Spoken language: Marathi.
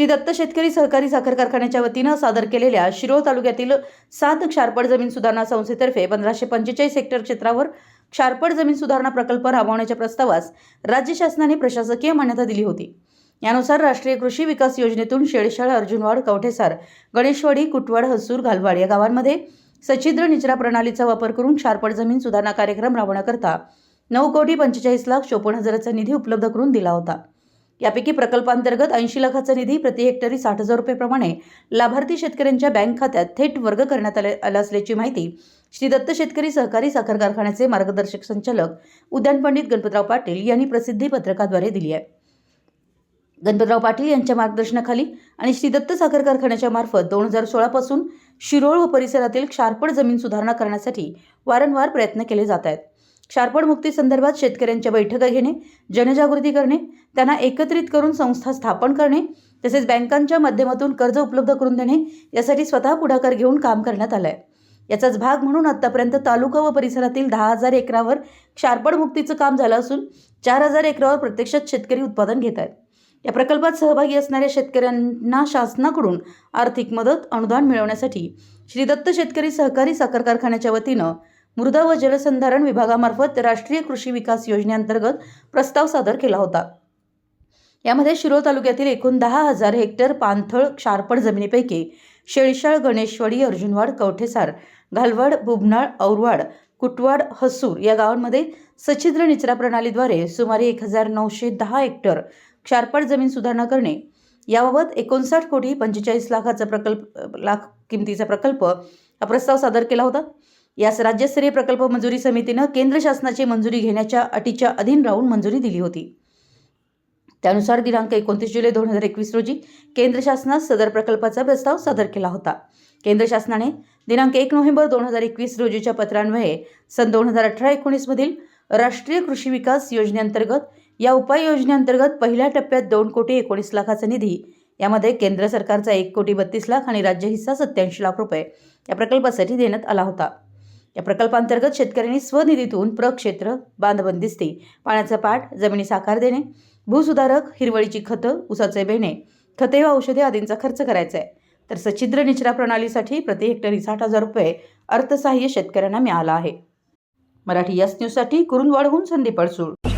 श्री दत्त शेतकरी सहकारी साखर कारखान्याच्या वतीनं सादर केलेल्या शिरोळ तालुक्यातील सात क्षारपड जमीन सुधारणा संस्थेतर्फे पंधराशे पंचेचाळीस हेक्टर क्षेत्रावर क्षारपड जमीन सुधारणा प्रकल्प राबवण्याच्या प्रस्तावास राज्य शासनाने प्रशासकीय मान्यता दिली होती. यानुसार राष्ट्रीय कृषी विकास योजनेतून शेळशाळ अर्जुनवाड कवठेसार गणेशवाडी कुटवाड हसूर घालवाड या गावांमध्ये सच्छिद्र निचरा प्रणालीचा वापर करून क्षारपड जमीन सुधारणा कार्यक्रम राबवण्याकरता नऊ कोटी पंचेचाळीस लाख चोपन्न हजाराचा निधी उपलब्ध करून दिला होता. यापैकी प्रकल्पांतर्गत ऐंशी लाखाचा निधी प्रति हेक्टरी साठ हजार रुपयेप्रमाणे लाभार्थी शेतकऱ्यांच्या बँक खात्यात थेट वर्ग करण्यात आले आला असल्याची माहिती श्री दत्त शेतकरी सहकारी साखर कारखान्याचे मार्गदर्शक संचालक उद्यान पंडित गणपतराव पाटील यांनी प्रसिद्धी पत्रकाद्वारे दिली आहे. गणपतराव पाटील यांच्या मार्गदर्शनाखाली आणि श्री दत्त साखर कारखान्याच्या मार्फत दोन हजार सोळापासून शिरोळ व परिसरातील क्षारपड जमीन सुधारणा करण्यासाठी वारंवार प्रयत्न केले जात आहेत. क्षारपड मुक्ती संदर्भात शेतकऱ्यांच्या बैठका घेणे जनजागृती करणे त्यांना एकत्रित करून संस्था स्थापन करणे तसेच बँकांच्या माध्यमातून कर्ज उपलब्ध करून देणे यासाठी स्वतः पुढाकार घेऊन काम करण्यात आलं आहे याचाच भाग म्हणून आत्तापर्यंत तालुका व परिसरातील दहा हजार एकरावर क्षारपड मुक्तीचं काम झालं असून चार हजार एकरावर प्रत्यक्षात शेतकरी उत्पादन घेत आहेत. या प्रकल्पात सहभागी असणाऱ्या शेतकऱ्यांना शासनाकडून आर्थिक मदत अनुदान मिळवण्यासाठी श्री दत्त शेतकरी सहकारी साखर कारखान्याच्या वतीनं मृदा व जलसंधारण विभागामार्फत राष्ट्रीय कृषी विकास योजनेअंतर्गत प्रस्ताव सादर केला होता. यामध्ये शिरोळ तालुक्यातील एकूण दहा हजार हेक्टर पाणथळ क्षारपड जमिनीपैकी शेळशाळ गणेशवाडी अर्जुनवाड कवठेसार घालवाड बुबनाळ औरवाड कुटवाड हसूर या गावांमध्ये सच्छिद्र निचरा प्रणालीद्वारे सुमारे एक हजार नऊशे दहा हेक्टर क्षारपड जमीन सुधारणा करणे याबाबत एकोणसाठ कोटी पंचेचाळीस लाखाचा प्रकल्प लाख किमतीचा प्रकल्प हा प्रस्ताव सादर केला होता. यास राज्यस्तरीय प्रकल्प मंजुरी समितीनं केंद्र शासनाची मंजुरी घेण्याच्या अटीच्या अधीन राहून मंजुरी दिली होती. त्यानुसार दिनांक एकोणतीस जुलै दोन हजार एकवीस रोजी केंद्र शासनास सदर प्रकल्पाचा प्रस्ताव सादर केला होता. केंद्र शासनाने दिनांक एक नोव्हेंबर दोन हजार एकवीस रोजीच्या पत्रान्वये सन दोन हजार अठरा एकोणीसमधील राष्ट्रीय कृषी विकास योजनेअंतर्गत या उपाययोजनेअंतर्गत पहिल्या टप्प्यात दोन कोटी एकोणीस लाखाचा निधी यामध्ये केंद्र सरकारचा एक कोटी बत्तीस लाख आणि राज्य हिस्सा सत्याऐंशी लाख रुपये या प्रकल्पासाठी देण्यात आला होता. या प्रकल्पांतर्गत शेतकऱ्यांनी स्वनिधीतून प्रक्षेत्र बांधबंदिस्ती पाण्याचा पाठ जमिनी साकार देणे भूसुधारक हिरवळीची खतं उसाचे बेणे खते व औषधे आदींचा खर्च करायचा आहे तर सच्छिद्र निचरा प्रणालीसाठी प्रति हेक्टरी साठ हजार रुपये अर्थसहाय्य शेतकऱ्यांना मिळालं आहे. मराठी यस न्यूजसाठी कुरुंदवाडहून संदीप अडसूळ.